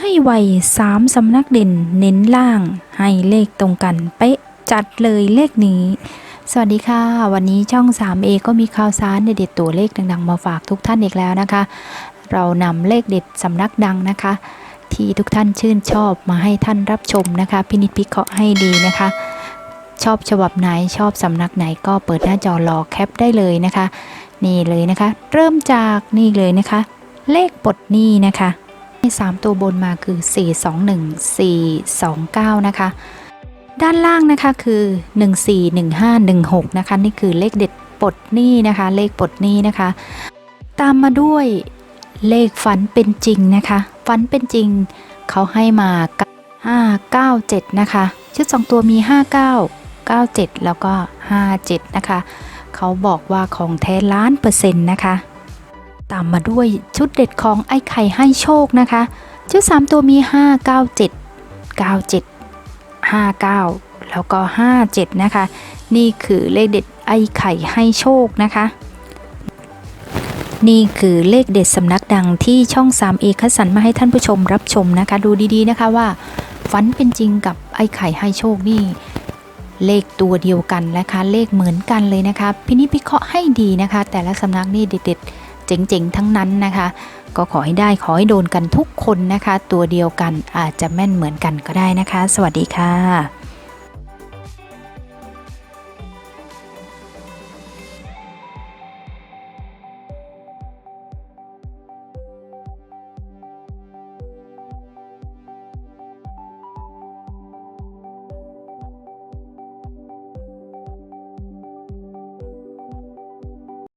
ให้ไวสามสำนักเด่นเน้นล่าง ให้เลขตรงกันเป๊ะจัดเลยเลขนี้ สวัสดีค่ะ วันนี้ช่อง 3A ก็มีข่าวสารเด็ดตัวเลขดังๆ มาฝากทุกท่านอีกแล้วนะคะ เรานำเลขเด็ดสำนักดังนะคะ ที่ทุกท่านชื่นชอบมาให้ท่านรับชมนะคะ พินิจพิเคราะห์ให้ดีนะคะ ชอบฉบับไหนชอบสำนักไหนก็เปิดหน้าจอรอแคปได้เลยนะคะ นี่เลยนะคะ เริ่มจากนี่เลยนะคะ เลขปลดหนี้นะคะ ให้สามตัวบนมาคือ 421 429 นะคะ ด้านล่างนะคะคือ 141516 นะคะ นี่คือเลขเด็ดปลดหนี้นะคะ เลขปลดหนี้นะคะ ตามมาด้วยเลขฝันเป็นจริงนะคะ ฝันเป็นจริงเขาให้มา 597 นะคะ ชุด 2 ตัวมี 59 97 แล้วก็ 57 นะคะ เขาบอกว่าของแท้ล้านเปอร์เซ็นต์นะคะ ตามมาด้วยชุดเด็ดของไอ้ไข่ให้โชคนะคะ ชุด 3 ตัวมี 5 9 7 97 59 แล้วก็ 57 นะคะ นี่คือเลขเด็ดไอ้ไข่ให้โชคนะคะ นี่คือเลขเด็ดสำนักดังที่ช่อง 3A คัสรรมาให้ท่านผู้ชมรับชมนะคะ ดูดีๆนะคะว่าฝันเป็นจริงกับไอ้ไข่ให้โชคนี่เลขตัวเดียวกันนะคะ เลขเหมือนกันเลยนะคะ พินิจพิเคราะห์ให้ดีนะคะ แต่ละสำนักนี่เด็ดๆ เจ๋งๆ ทั้งนั้นนะคะ ก็ขอให้ได้ขอให้โดนกันทุกคนนะคะ ตัวเดียวกันอาจจะแม่นเหมือนกันก็ได้นะคะ สวัสดีค่ะ